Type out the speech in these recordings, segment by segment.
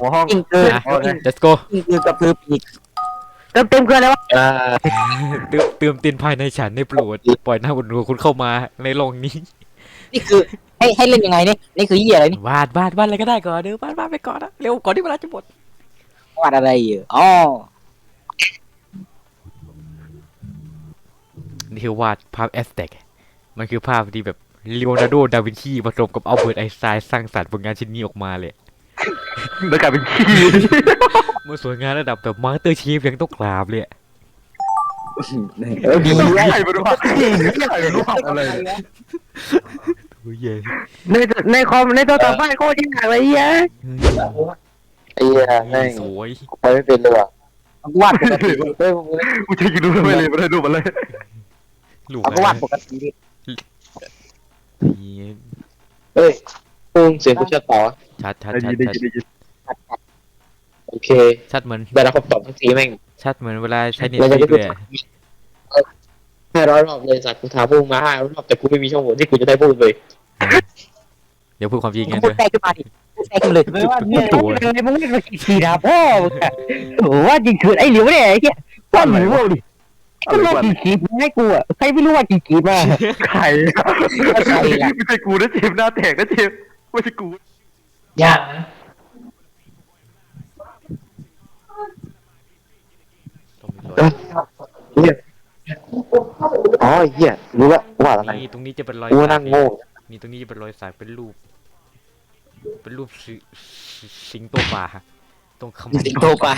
หัวห้องยิงคืออะเอาเลย let's go ยิงคือกับคือปีกเติมเต็มคืออะไรวะอ่าเติมเติมตินภายในฉันในโปรดปล่อยหน้าบนหัวคุณเข้ามาในโลกนี้ นี่คือให้ให้เล่นยังไงนี่นี่คือเหี้ยอะไรนี่วาดวาดวาดอะไรก็ได้ก่อนเดี๋ยววาดวาดไปก่อนนะเร็วก่อนที่เวลาจะหมดวาดอะไรอยู่อ๋อนี่คือวาดภาพแอสแต็กมันคือภาพที่แบบเลโอนาร์โด ดาวินชีผสมกับอัลเบิร์ตไอน์สไตน์สร้างสรรค์ผลงานชิ้นนี้ออกมาเลย แล้วกลายเป็นขี้มันสวยงามระดับแบบมาสเตอร์เชฟยังต้องกราบเลยอะเออดีใคไอ้รมาดูภาพใครมาดูภาพอะไรโอ้ยเย้ในในคอมในตัวต่อไปโคตรยากเลยเหี้ยไอ้เหี้ยแม่งสวยไปไม่เป็นเลยว่ะวาดปกติเฮ้ยกูจะกินดูทำไมเลยไม่ได้ดูมันเลยลูกเอาก็วาดปกติดินี่เฮ้ยปุ้งเสียงกูชัดต่อ ชัดชัดได้ชัยิดนได้ชัดยินได้ยินโอเคชัดเหมือนได้รับคำตอบทันทีแม่งชัดเหมือนเวลาใช้เน็ตเราฟจะลิได้กพูดเลยอะห้าร้อยรอบเลยสัตว์กูถามพวกมึงมาห้าร้อยรอบแต่กูไม่มีช่องโหว่ที่กูจะได้พูดเลยเดี๋ยวพูดความจริงกันพูเลดยแทรกขึ้นมาดิพูดแทรกขึ้นเลยไม่ว่าเนี่ยอะไรมึงเล่นมากี่ทีนะพ่อมึงอะโอ้ว่าจริงคือไอ้เหลียวเนี่ยไอ้เหี้ยว่าหนูว่าดิก็รอกี่กีบให้กูอะใครไม่รู้ว่ากี่กีบมาใครไม่ใช่กูนะเจมหน้าแตกนะเจมไม่ใช่กู ยากนะอ๋อเหี้ยรู้ละว่าอะไรนี่ตรงนี้จะเป็นรอยกูสันั่กงโง่นี่ตรงนี้จะเป็นรอยสักเป็นรูป เป็นรูปสิสิงโตป่าตรงขมับสิงโตป่า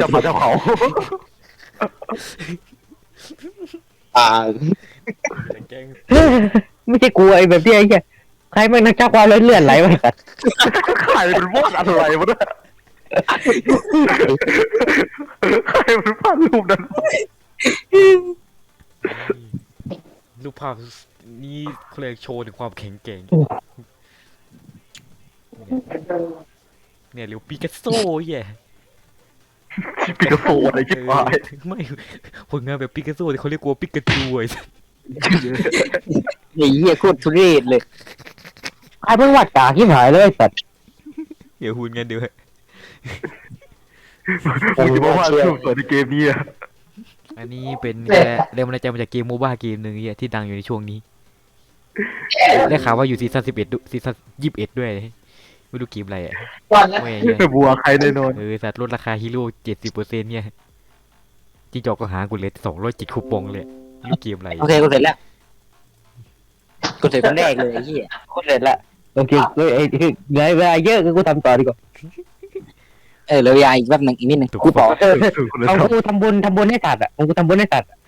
จับมาเจ้าเขาอ่าแกล้ง ไม่ใช่กูไอ้แบบที่ไอ้เหี้ย ใครมันนักจักว่าเลื่อนไหลไปกันใครเป็นวาดอะไรวะเนี่ยใครเป็นวาดรูปนั้นรูปภาพนี่เขาเรียกโชว์ถึงความแข็งแกร่งเนี่ยเรียกปิกัสโซ่แย่ชิปิกาโซอะไรคิดว่าเออไม่ผลงานแบบปิกัสโซ่ที่เขาเรียกว่าปิกาจูไอ้สัสไอ้เหี้ยโคตรทุเรศเลย ใครมันวาดกากที่หายเลยสัตว์เดี๋ยวหุ่นกันเดี๋ยวมึงจะมาว่ารูปสวยในเกมนี้อะอันนี้เป็นแรงบันดาลใจมาจากเกมโมบ้าเกมหนึ่งเนี่ยที่ดังอยู่ในช่วงนี้ได้ข่าวว่าอยู่ซีซั่นสิบเอ็ดซีซั่นยี่สิบเอ็ดด้วยไม่รู้เกมอะไรอะไม่เนี่ยบัวใครแน่นอนเออสัตว์ลดราคาฮีโร่เจ็ดสิบเปอร์เซ็นต์เนี่ยจิ้งจอกก็หากูเลยสองร้อยจิตคูปองเลยไม่รู้เกมอะไรโอเคกูเสร็จแล้วกูเสร็จคนแรกเลยไอ้เหี้ยกูเสร็จแล้ว โอเคเฮ้ยไอ้เหลือเวลาเยอะกูทำต่อดีกว่าเออเหลือเวลาอีกแป๊บหนึงอีกนิดหนึงกูบอกเออคนละเอาชอบกูทำบุญทำบุญให้สัตว์อะเอากูทำบุญให้สัตว์อะ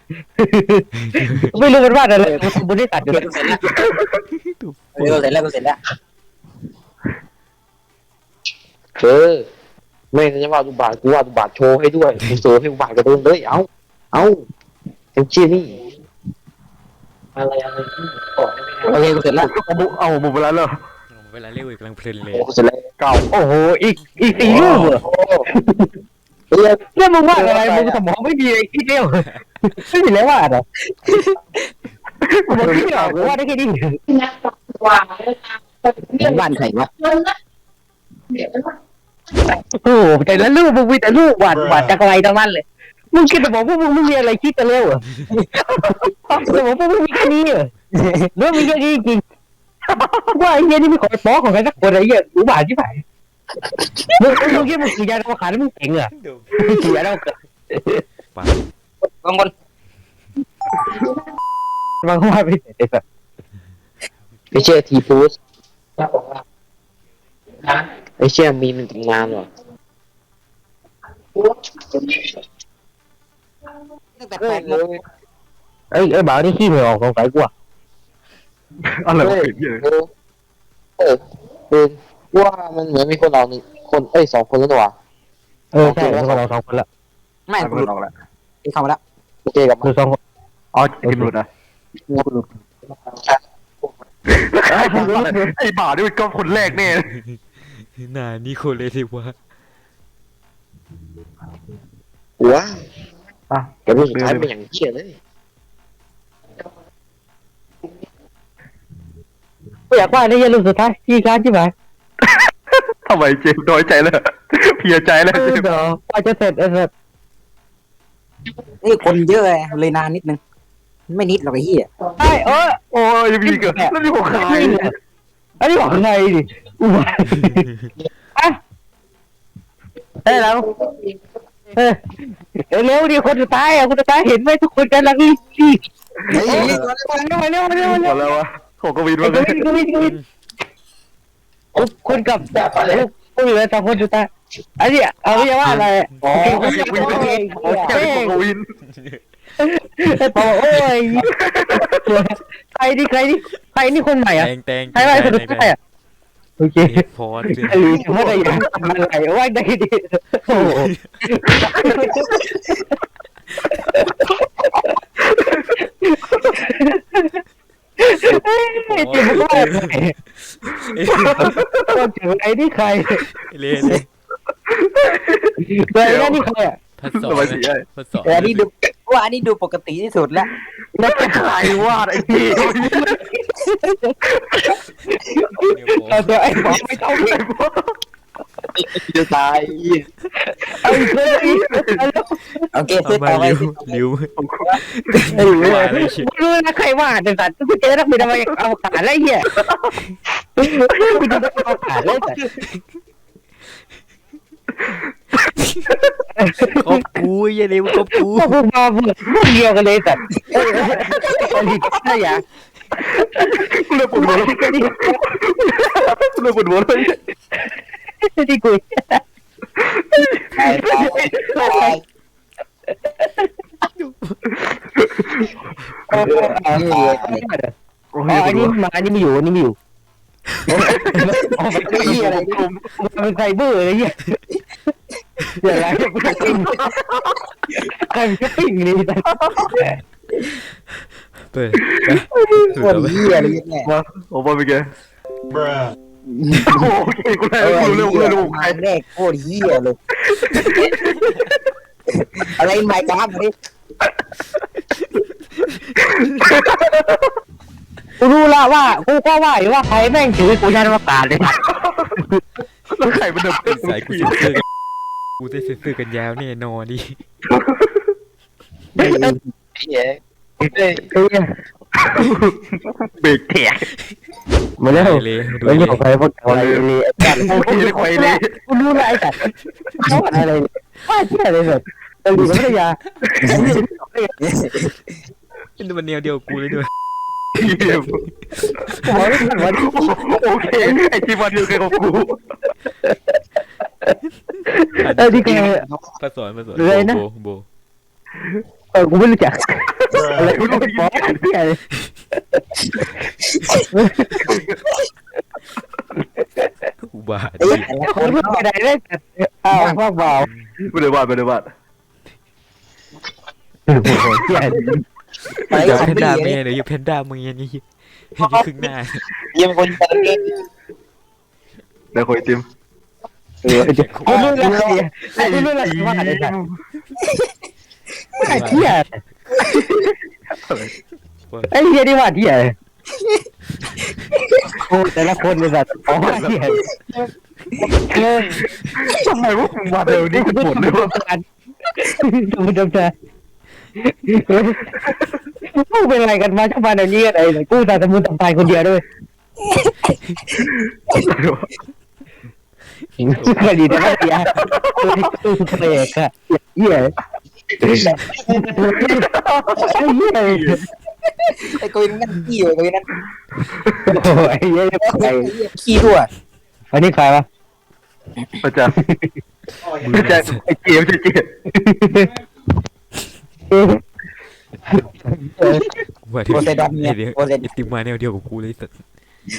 ไม่รู้มันว่าอะไรกูทำบุญให้สัตว์อยู่เสร็จแล้วเออเสร็จแล้วกูเสร็จแล้วเออไม่งั้นจะว่าอุบาทกูว่าอุบาทโชว์ให้ด้วยกูเสิร์ฟให้อุบาทกระโดนเลยเอ้าเอ้าไอ้เชี่ยนี่อะไรอะไรที่บอกได้ไหมโอเคกูเสร็จแล้ว เอาบุเอาหมดเวลาแล้วเวลาเร็วอีกกำลังเพลินเลยโอ้กูเสร็จแล้วเก่าโอ้โห อีก อีกสี่รูปเหรอโอ้เฮ้ยเนี่ยมึงวาดอะไร มึงสมองไม่ดีเลยคิดเดียวไม่มีแล้ววาดเหรอมึงคิดไม่ออกกูวาดได้แค่นี้วาดใครวะโอ้โหแต่ละรูปมึงมีแต่รูปวาดวาดจากอะไรทั้งนั้นเลย มึงคิดแต่บอกพวกมึงไม่มีอะไรคิดแต่เร็วเหรอแต่บอกพวกมึงมีแค่นี้เหรอเรื่องมีแค่นี้จริง ว่าไอ้เหี้ยนี่ไม่ขอฟ้องของใครสักคนไอ้เหี้ยกูบาดที่ไหนมึงมึงคิดมึงคือยาดาวขาแล้วมึงเก่งเหรอเสียแล้วเกิดปะบางคนบางคนว่าไม่เสร็จเลยแบบไม่เชื่อทีฟูสไอ้เชี่ยมีมันตำนานว่ะเอ้ยเอ้ยเอ้ยบ่าวนี่ขี้ไม่ออกสงสัยกูอะ อะไรวะเกิดเยอะเออเออเออว่ามันเหมือนมีคนเราหนึ่งคนเอ้ยสองคนแล้วตัวเออใช่แล้วก็เราสองคนละไม่ไม่กูรู้หลุดออกแล้วเข้ามาแล้วโอเคกับคือสองคนอ๋อเกมหลุดนะไอ้บ่านี่เป็นก็คนแรกแน่หน้านี่โคเลยสิวะว้าอะแต่รูปสุดท้ายเป็นอย่างเชี่ยเลย กูอยากว่าในยันรูปสุดท้ายที่ร้านที่ไหนทำไมเจมส์น้อยใจแล้วเพลียใจแล้วเอเจอมส์เดี๋ยวกว่าจะเสร็จไอ้สัสนี่คนเยอะไงเลยนานนิดนึง ไม่นิดหรอกไอ้เหี้ยไอ้เออโอ้ยยังมีอีกิแล้วนี่ผมใครอันนี้บอกไงดิอุบายอะได้แล้วเออเร็วดิคนสุดท้ายอะคนสุดท้ายเห็นไหมทุกคนกำลังรีบรีบเฮ้ยเร็วเร็วเร็วเร็วหมเร็ว ดแล้ววะของกวินกมาเลวิยนกวินกวินคุณกับคุณเหลือสองคนสุดท้ายอันนี้เอาไม่ใช่ว่าอะไรอ๋อโอเคกวินโอ้ยแค่ของกวินไอ้ปอโอ้ยใครนี่ใครนี่ใครนี่คนใหม่อะแตงแตงใครว่าคนสุดท้ายอะโอเคพอดไอ้ไม่ได้ยังอะไรว่าได้ดิโอ้โห เจ็บมากก็ถึงไอ้นี่ใครเล่นเลยใครนี่ใครอะพัดสอทำนไมสีไอ้พัดสอนแต่อันนี้ดูว่าอันนี้ดูปกติที่สุดแล้วแล้วเป็นใครวาดไอ้พี่เราจะไอ้บอกไม่ต้องเลยจะตายไอ้เพื่อนอีก โอเคเอาซื้อมาต่อไปริวริวไอ้เพื่อว่าอะไรเชียไม่รู้นะใครว่าแต่สัตว์กูเจอนักบินอะไรเอาขาดอะไรเหี้ยกูจะต้องเอาขาดเลยสัตว์ครบกูอย่าเร็วครบกูพวกมึงมาพวกเดียวกันเลยสัตว์ผลิตได้ยังกูเลยปวดหัวแล้วกูเลยปวดหัวเลยที่กูไป ไปไปอ๋ออันนี้โอ้ยอันนี้มาอันนี้ไม่อยู่อันนี้ไม่อยู่อ๋อไอ้เหี้ยอะไรมันไซเบอร์อะไรเหี้ยเดี๋ยวอะไรกูจะปิ้งใครจะปิ้งนี่สัตว์เปิดคนเหี้ยอะไรเนี่ยมาโอ้บอลไปแกโอเคกูเลยกูเร็วกูเลยกูใครแรกโคตรเหี้ยเลย อะไรไมค์กราฟนี่กูรู้ละว่ากูก็ว่าอยู่ว่าใครแม่งถือกูยันประกาศเลยแล้วใครมันเดินเป็นสายกูเซ็นเซอร์กันกูได้เซ็นเซอร์กันยาวแน่นอนดิเหี้ยเบรกแขกมาแล้วเลยดูไม่เลใช่ของใครพวกอะไรเลยไอ้จัดโอเคเลยใครเลยกูรู้ละไอ้จัดเขาอะไร ว่าเที่ยอะไรแบบตะลีพัทยาเป็นมันแนวเดียวกับกูเลยด้วยบอกไม่ทันวันโอเคไอ้ที่วันเดียวกันกับกูเออที่แกพัดสอนพัดสอนเลยนะโบโบเออกูไม่รู้จักอะไรกูต้องบอกเที่ยเลยอุบาทไอ้เหี้ยแต่ละคคนนพูดไปไหนได้จัดอ้าวพ่อเบา ไม่ได้วาดไม่ได้วาดเที่ยไปเดี๋ยวคอมแพนบี้ด้าเนี่เมียยเดี๋ยวอยู่แพนด้าเมียนี่ยี่ครึ่งหน้ายังคนตะเกียบแล้วคอยติมกูรู้ละไอ้กูรู้ละว่าอะไรจัดไอ้เที่ยไอ้เที่ยนี่ว่าเที่ย โอ้แต่ละคนเลยแบบอ๋อเที่ยทำไมพวกมึงมาเร็วนี่กันหมดเลยวะดูดำตากูเป็นอะไรกันมาชอบมาแบบนี้กันไอ้กูแต่สมุนตำตายคนเดียวด้วยเคยดีแต่ไม่ดีอะตัวที่ตู้สุดเอกอะเหี้ยไอ้เหี้ย ไอ้กูนั่นขี้อยู่ไอ้กูนั่นโอ้ยเหี้ยใครไอ้เหี้ยขี้รั่วอันนี้ใครวะอาจารย์อาจารย์ไอ้เจมส์เจมส์ว่าที่โพไซดอนเนี่ยเดี๋ยวโพไซไอติมมาแนวเดียวกับกูเลยสัตว์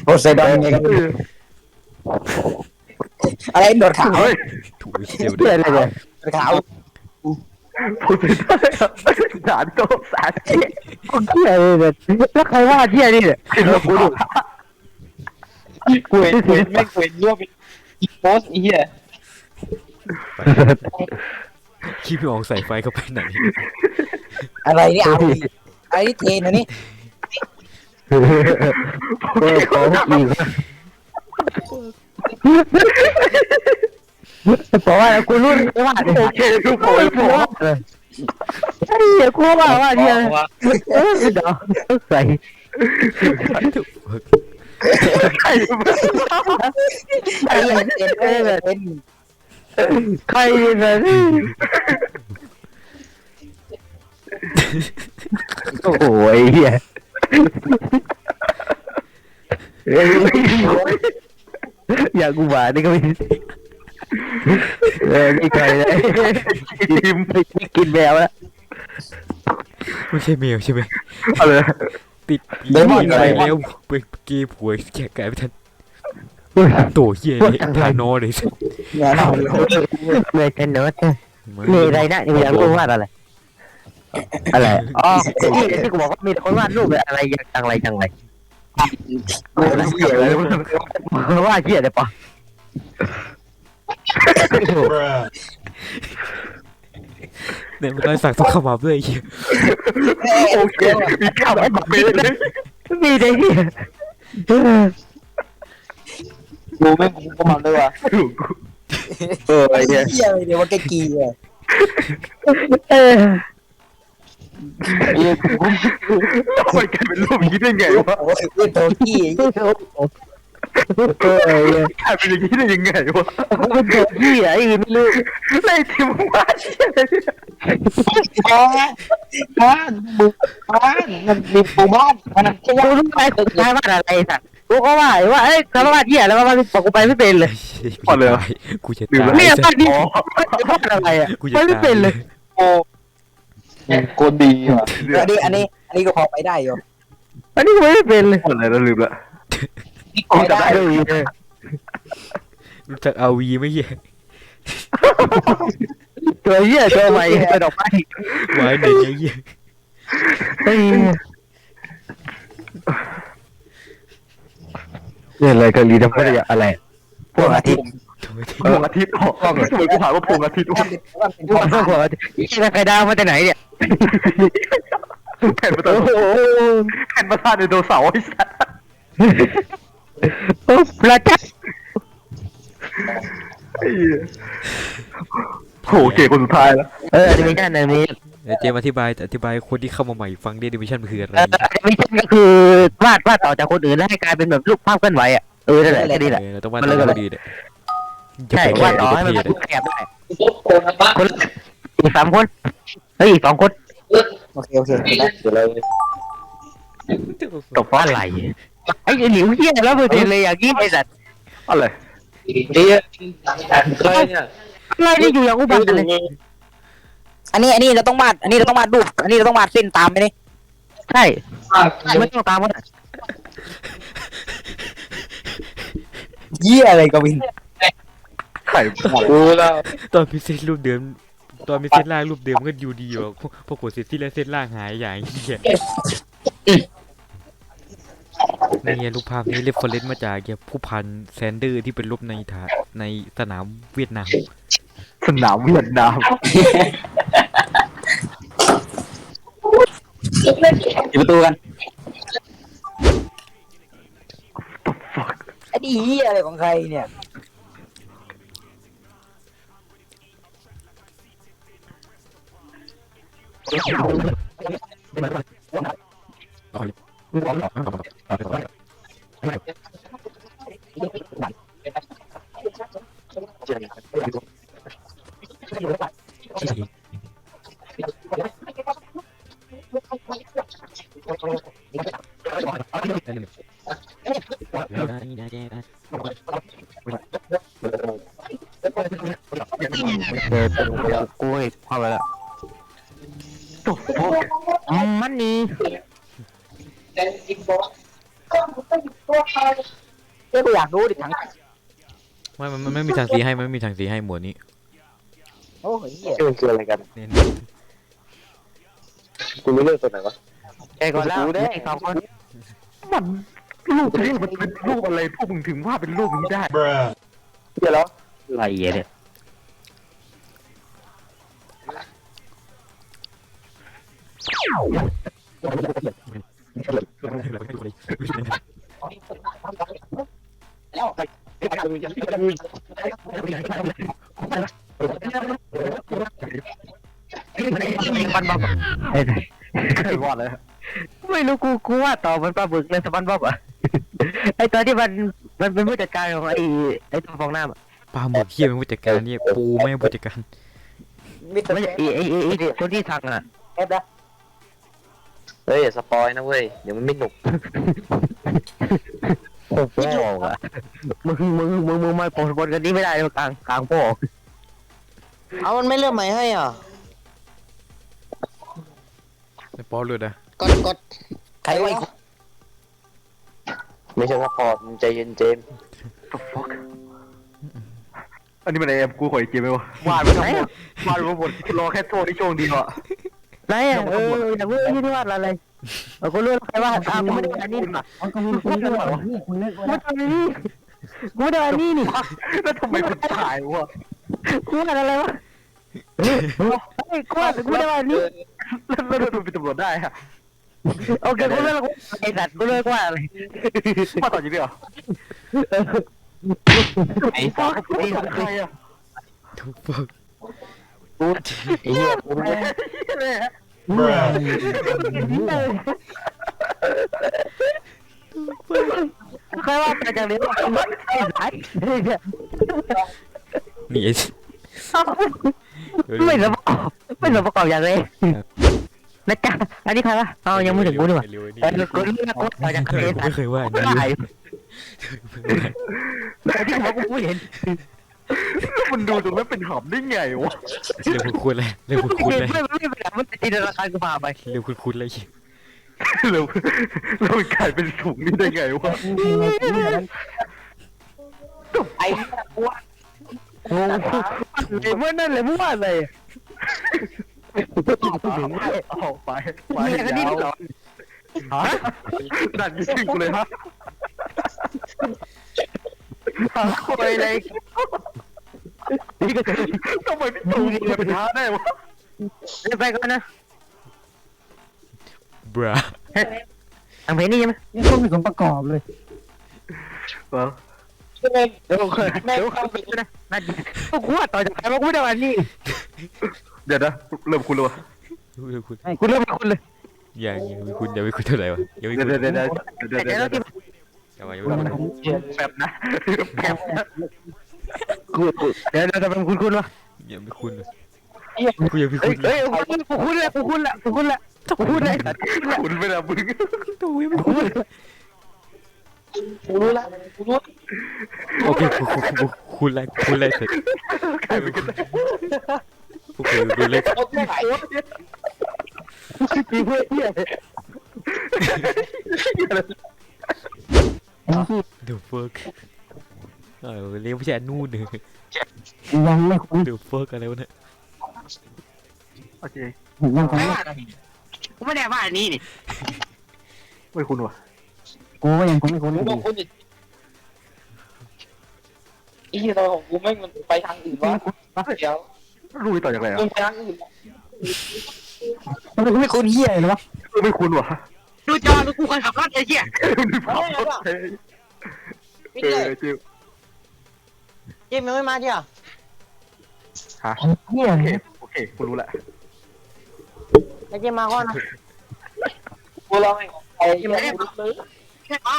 โพไซดอนเนี่ยอะไรโดดขาวเฮ้ยถูกเดียวเหี้ยอะไรเนี่ยโดดขาว พูดไปได้สารโตสารเจ๊เหี้ยเลยเนี่ยแล้วใครว่าเหี้ยนี่เนี่ยขึ้นมาพูดกูเว้นไม่เว้ถึนไม่เว้นยั่วเป็นโพสเหี้ยขี้พี่อองใส่ไฟเข้าไปไหนอะไรเนี่ยเอาดิไอ้เทนนะนี่เออของอีก เพราะว่ากูรู้ไม่ว่าโอเคลูกโผล่โผล่ไอ้เหี้ยกูว่าว่าเนี่ยเออเดี๋ยวใส่ใครมาไอ้เล่นเล่นเล่นเล่นใครเนี่ยโอ้โหไอ้เหี้ยอยากกูบานี่ก็ไม่ เออไม่ใครเลยทีมไม่กินแมวแล้วไม่ใช่แมวใช่ไหมอะไรติดเดมอนไปเดมอนแล้วไปเกย์ผัวแกะกลายไปทันตัวเฮียเลยทานอเลยเนี่ยเราเมย์กันเนอะมีอะไรนะมีอะไรรู้ว่าอะไรอะไรอ๋อที่ที่กูบอกว่ามีคนวาดรูปอะไรจังไรจังไรว่าเกียดเลยปะ เนี่ยมันได้สั่งต้องเข้ามาด้วยไอ้เฮียโอเคมีข้าวแบบเป๊ะเลยมีได้เหี้ยกูแม่งกูก็มันเลยว่ะเออไอ้เนี่ยเหี้ยเลยเดี๋ยวว่าแกกีอะเออไอ้กูทำไมกลายเป็นรูปอย่างนี้ได้ไงวะ โอ้ยเล่นโทกี้ เออกลายเป็นอย่างนี้ได้ยังไงวะมันโดนที่ไอ้ไม่รู้ไอ้ทีมว่าเชี่ยเลยบ้านบ้านมึงบ้านมันมีปูบ้านมันแค่กูรู้ไหมกูใช้วาดอะไรสัตว์กูก็ว่าว่าเอ้ยคำว่าเหี้ยแล้วก็มาบอกกูไปไม่เป็นเลยกูจะตายเนี่ยกูตอจะนนี้วาดอะไรอะกูจะไปไม่เป็นเลยโอ้โกนดีว่ะอันนี้อันนี้อันนี้ก็พอไปได้อยู่อันนี้กูไม่เป็นเลยอะไรแล้วลืมละ กูจะได้เลยรู้จักอาวีไหมเฮียตัวเหี้ยตัวใหม่ตัวดอกไม้ไว้เด็กไอ้เฮียเฮ้ยเนี่ยอะไรกันลีดัมเบิลอะไรพวกอาทิตย์ทำไมถึงพวงอาทิตย์ออกทำไมกูถามว่าพวงอาทิตย์มันเป็นมันเป็นพวกพวกอาทิตย์ไข่ดาวมาจากไหนเนี่ยแผ่นประตูโอ้โหแผ่นประธานไดโนเสาร์ไอ้สัส โอ้พระเจ้าไอ้เหี้ยโหเก๋คนสุดท้ายแล้ว เออแอนิเมชันอันนี้เดี๋ยวเจมส์อธิบายอธิบายคนที่เข้ามาใหม่ฟังดิดิวิชั่นมันคืออะไร เออแอนิเมชันก็คือวาดวาดต่อจากคนอื่นแล้วให้กลายเป็นแบบรูปภาพเคลื่อนไหวอะเออนั่นแหละแค่นี้แหละ เออเราต้องวาดมันเลยตามก็เลยดีเนี่ยใช่วาดต่อให้มันจะขยับได้โกนบ้านคนอีกสามคนเฮ้ยอีกสองคนโอเคโอเคเห็นแล้วเดี๋ยวเราตบว่าอะไร ไอ้หลิวเหี้ยแล้วเปอร์เซ็นต์เลยอย่างนี้ไอ้สัตว์อะไรเดี๋ยวใครเนี่ยอะไรนี่อยู่อย่างอุบัติเลยอันนี้อันนี้เราต้องวาดอันนี้เราต้องวาดรูปอันนี้เราต้องวาดเส้นตามไหมนี่ใช่ไม่ต้องตามมันเหี้ยอะไรกวินไข่ดูแล้วตอนพิเศษรูปเดิมตอนมีเส้นล่างรูปเดิมก็อยู่ดีอยู่พอพอกดเสร็จที่แล้วเส้นล่างหายอย่างเงี้ย นี่ไงรูปภาพนี้เรฟเฟรนซ์มาจากเกี่ยวผู้พันแซนเดอร์ที่เป็นรูปในถาในสนามเวียดนามสนามเวียดนามปิดประตูกันไอ้ดีเหี้ยอะไรของใครเนี่ยเอ ดิถังไม่มันมันไม่มีทางสีให้มันไม่มีทางสีให้หมวดนี้โอ้ยเหี้ยชื่อมันคืออะไรกันเน้นกูไม่เลือกตัวไหนวะไอ้ก่อนแล้วไอ้สองคนมันรูปนี้มันเป็นรูปอะไรพวกมึงถึงว่าเป็นรูปนี้ได้เดี๋ยวแล้วอะไรเนี่ย แล้วมันบ้าไอ้ไม่วาดเลยไม่รู้กูกูว่าต่อมันปลาบึกเลยสปันบ๊อบอะไอ้ตอนที่มันมันเป็นผู้จัดการของไอ้ไอ้ตัวฟองน้ำอะปลาหมึกเฮียเป็นผู้จัดการเนี่ยปูไม่เป็นผู้จัดการมิสเตอไม่ใช่ไอ้ไอ้ไอ้ไอ้ตัวที่สั่งอะเอฟนะเฮ้ยอย่าสปอยนะเว้ยเดี๋ยวมันไม่หนุก โอ้โหอะมึงมึงมึงมึงมาโปรโมทกันนี้ไม่ได้เลยกลางกลางโป้เอามันไม่เริ่มใหม่ให้อะไอ้ปอหลุดอะกดกดใครไว้ไม่ใช่สปอร์ตมึงใจเย็นเจมส์อันนี้มันไอเอ็มกูขออีกเกมไหมวะวาดไปทั้งหมดวาดไปทั้งหมดรอแค่โชว์ที่โชคดีเหรอไรอะเอออย่าเพิ่งยี่ที่วาดอะไร เออกูรู้แล้วใครวาดอะกูไม่ได้วาดอันนี้นี่มันก็มีคุณด้วยเหรอนี่คุณเลิกกูไม่ได้วาดอันนี้กูไม่ได้วาดอันนี้นี่แล้วทำไมคุณถ่ายวะกูวาดอะไรวะเฮ้ยกูวาดกูไม่ได้วาดอันนี้แล้วแล้วดูเป็นตำรวจได้ฮะโอเคกูเลิกไอ้สัตว์กูเลิกวาดอะไรมาต่อจริงเหรอไอ้สัตว์ไอ้ใครอะทุกฟักไอ้เหี้ยกูไม่ เลยฮะใครว่าไปจากเรียนไอ้สัตว์นี่ไอ้ไม่สมประกอบไม่สมประกอบอย่างเลยนะจ๊ะอันนี้ใครวะเอายังไม่ถึงกูดีกว่าเร็วๆนี่เออกูรู้นะกูต่อจากเคยไม่เคยว่าอันนี้ได้เลยแต่ที่เขากูเห็น มันดูตรงนั้นเป็นหำได้ไงวะเร็วคุณคุณเลยเร็วคุณคุณเห็นเลยไม่ไม่เป็นไรมันจินตนาการกูพาไปเร็วคุณคุณเลยแล้วแล้วมันกลายเป็นถุงนี่ได้ไงวะไอ้โอ้เลยเมื่อนั่นเลยเมื่อวานเลยออกไปไปมีอะไรกันนี่ยาวหรอฮะนั่นยิงกูเลยฮะไปเลย ทำไมพี่ตูนเรียนช้าได้วะไปก่อนนะบราทางเพลงนี่ใช่ไหมนี่คนมีคนประกอบเลยเออใช่ไหมเดี๋ยวเคยเดี๋ยวเข้าไปนะนั่นกูว่าต่อจากใครมากูได้วันนี้เดี๋ยวนะเริ่มคุณเลยวะเร็วคุณกูเริ่มเป็นคนเลยอย่างยังไม่คุณยังไม่คุณเท่าไหร่วะยังไม่เดี๋ยวคุณเดี๋ยวเดี๋ยวเดี๋ยวเดี๋ยวแต่เดี๋ยวแล้วเดี๋ที่ยวยังไม่คุณแบบนะแบบนะ กูเดี๋ยวเราจะเป็นคุณคุณวะยังไม่คุณกูยังไม่เฮ้คุยณเลเฮ้ยยกูคุณละกูคุณละกูคุณละกูคุณละคุณไม่ละมึงตัวยังไม่คุณเลยกูรู้ละกูรู้โอเคคุณคุณคุณคุณเลยคุณเลยเสร็จใครเป็นกันโอเคคุณเลยเอาไม่ไหวจริงเว้ยเนี่ยเดี๋ยวฟัก เออเรียกไม่ใช่อันนู่นเลยยังไม่คุ้นเดี๋ยวฟักอะไรวะเนี่ยโอเคยังคุ้นกูไม่ได้ว่าอันนี้นี่ไม่คุณวะกูก็ยังคุ้นไม่คุ้นกูบอกคุณอีกอีที่เราของกูแม่งมันไปทางอื่นวะเดี๋ยวรู้ต่อจากไหนมึอะงไปทางอื่นมันไม่คุ้นเหี้ยเลยวะไม่คุณวะดูจอดูกูคนขับรถไอ้เหี้ยมีภาพรถเพี่อเจอจิว เจมยังไม่มาใช่ไหมฮะเหี้ยโอเคโอเคกูรู้ละไอ้เจมมาก่อนนะกูรอให้ไอ้เจมกูรู้เลยใช่ปะ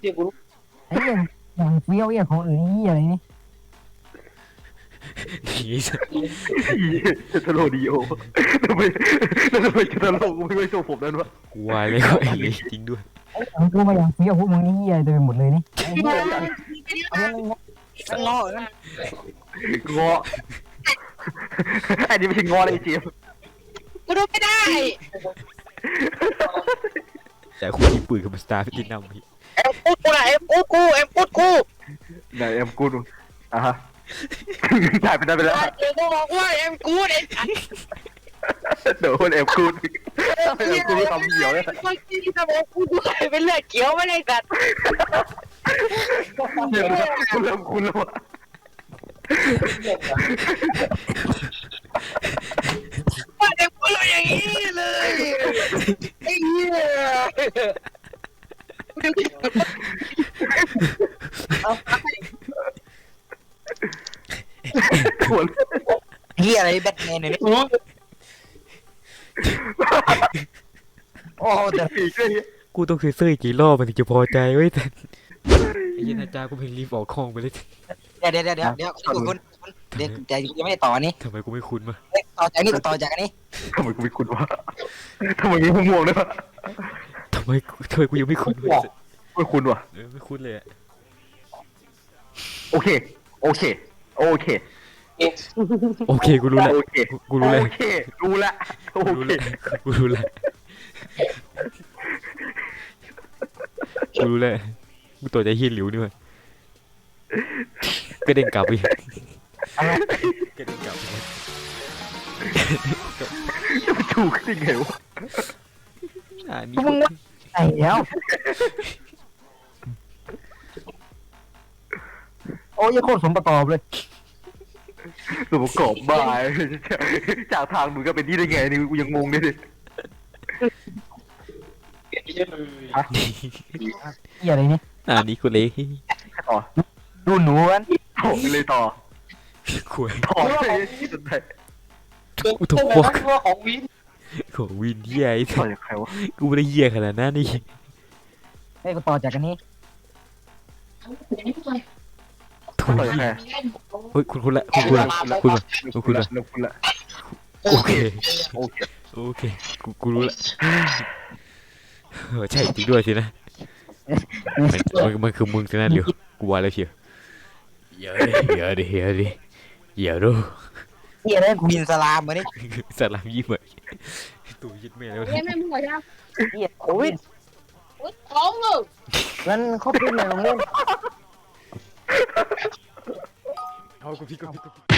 เจมกูรู้ไอ้เหี้ยอย่างเฟี้ยวอย่างของอื่นเหี้ยอะไรนี่นี่เจตโลดีโอทำไมแล้วทำไมเจตโลกูไม่ไม่โชว์ผมนั่นวะกูวายเลยก็ไอ้เลยจริงด้วยของกูมาอย่างเฟี้ยวพวกมึงนี่เหี้ยเต็มไปหมดเลยนี่ เอาเงี้ยงอเหรองออันนี้ไม่ใช่งอเลยจิวกูดูไม่ได้ แต่คุณมีปืนกับสตาร์ฟิตินัมพี่เอ็มพูดกูนะเอ็มพูดกูเอ็มพูดกูไหนเอ็มกูดูอะฮะ ถ่ายไปได้ไปแล้ว เอ็มก็บอกว่าเอ็มกูเอ็มเดี๋ ยวคนเอ็มกูเอ็มกูทำเหี่ยวเลยเมื่อกี้ที่จะบอกกูกูใส่เป็นเลือดเขียวไม่ได้กัดเดี๋ยวคุณเริ่มคุณแล้ววะว่าเอ็กูรู้อย่างนี้เลยไอ้เหี้ยหัวเฮียอะไรแบทแมนเนี่ย โอ้แต่อีกเลยกูต้องเซ็นเซอร์อีกกี่รอบมันถึงจะพอใจเว้ยแต่ไอ้เหี้ยันอาจารย์กูเพลงรีบออกคล่องไปเลยเดี๋ยวเดี๋ยวเดี๋ยวเดี๋ยวเดี๋ยวคุณคุณเดี๋ยวแต่ยังไม่ได้ต่ออันนี้ทำไมกูไม่คุ้นมาเอ้ยต่อจากนี้ต่อจากอันนี้ทำไมกูไม่คุ้นวะทำไมมีม่วงด้วยวะทำไมกูทำไมกูยังไม่คุ้นเว้ยไม่คุ้นวะเออไม่คุ้นเลยอะโอเค โอเค โอเค โอเคกูรู้แล้ว โอเคกูรู้แล้ว โอเครู้ละโอกูรู้เคแล้วกูรู้แล้วกูรู้แล้วกูตัวใจเฮียหลิวนี่มันก็เด้งกลับอีกก็เด้งกลับอีกจะมาถูกได้ไงวะอ่านี่มึงไอ้เดี๋ยวโอ้ยโคตรสมประกอบเลย ตัวประกอบบ้าจากทางมึงก็เป็นที่ได้ไงนี่กูยังงงเลยดิเฮียอะไรเนี่ยอ่านี่กูเลยต่อดูหนูอันต่อไปเลยต่อคุยต่อเลยสุดท้ายกูถูกพวกของวินโหวินเฮียไอ้ต่สัอสจากใครวะกูไม่ได้เฮียขนาดนั้นนี่ไอ้กูต่อจากอันนี้ ถูกต่อจากใครเฮ้ยคุณคุณละคุณคุณละคุณละคุณละเริ่มคุณละโอเคโอเคโอเคกูกูรู้ละเออใช่จริงด้วยสินะมันมันมันคือมึงสินะเดี๋ยวกูว่าแล้วเชียวเยอะดิเยอะดิเยอะดิเยอะดูเฮียอะไรกูบินสลามมานี่สลามยิ้มเลยตัวยึดแม่แล้วนะ Em em ngồi ra. เฮียโควิด Ui, Không rồi. งั้นเขาเป็นในโรงเรีย นเอากูพี่กูพี่กู